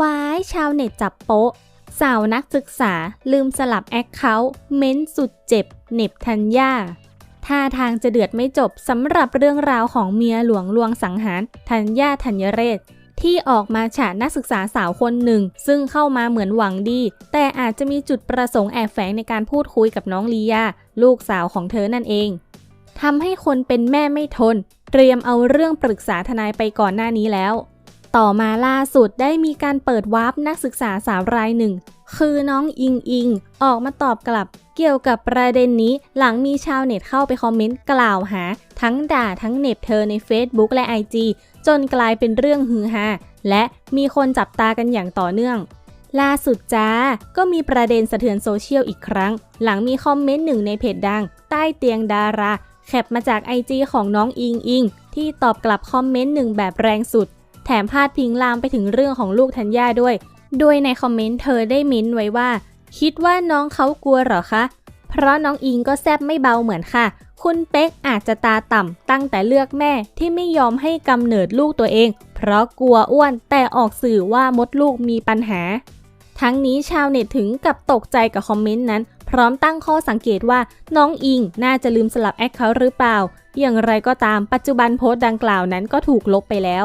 วายชาวเน็ตจับโป๊ะ สาวนักศึกษาลืมสลับแอคเคาท์เม้นสุดเจ็บเน็บทัญญาท่าทางจะเดือดไม่จบสำหรับเรื่องราวของเมียหลวงลวงสังหารธัญญาธัญเรศ ที่ออกมาฉานักศึกษาสาวคนหนึ่ง ซึ่งเข้ามาเหมือนหวังดี แต่อาจจะมีจุดประสงค์แอบแฝงในการพูดคุยกับน้องลียา ลูกสาวของเธอนั่นเองทำให้คนเป็นแม่ไม่ทน เตรียมเอาเรื่องปรึกษาทนายไปก่อนหน้านี้แล้ว ต่อมาล่าสุดได้มีการเปิดวาร์ปนักศึกษาสาวรายหนึ่ง คือน้องอิงอิง ออกมาตอบกลับ เกี่ยวกับประเด็นนี้หลังมีชาวเน็ตเข้าไปคอมเมนต์กล่าวหา ทั้งด่าทั้งเน็บเธอใน Facebook และ IG จนกลายเป็นเรื่องฮือฮาและมีคนจับตากันอย่างต่อเนื่องล่าสุดจ้า ก็มีประเด็นสะเทือนโซเชียลอีกครั้ง หลังมีคอมเมนต์หนึ่งในเพจดัง ใต้เตียงดารา แคปมาจาก IG ของน้องอิงอิง ที่ตอบกลับคอมเมนต์หนึ่งแบบแรงสุด แถมพาดพิงลามไปถึงเรื่องของลูกธัญญาด้วย โดยในคอมเมนต์เธอได้เม้นไว้ว่า คิดว่าน้องเขากลัวหรอคะ เพราะน้องอิงก็แซบไม่เบาเหมือนค่ะ คุณเป๊กอาจจะตาต่ำตั้งแต่เลือกแม่ที่ไม่ยอมให้กำเนิดลูกตัวเอง เพราะกลัวอ้วนแต่ออกสื่อว่ามดลูกมีปัญหา ทั้งนี้ชาวเน็ตถึงกับตกใจกับคอมเมนต์นั้นพร้อมตั้งข้อสังเกตว่าน้องอิงน่าจะลืมสลับแอคเคาท์หรือเปล่า อย่างไรก็ตามปัจจุบันโพสต์ดังกล่าวนั้นก็ถูกลบไปแล้ว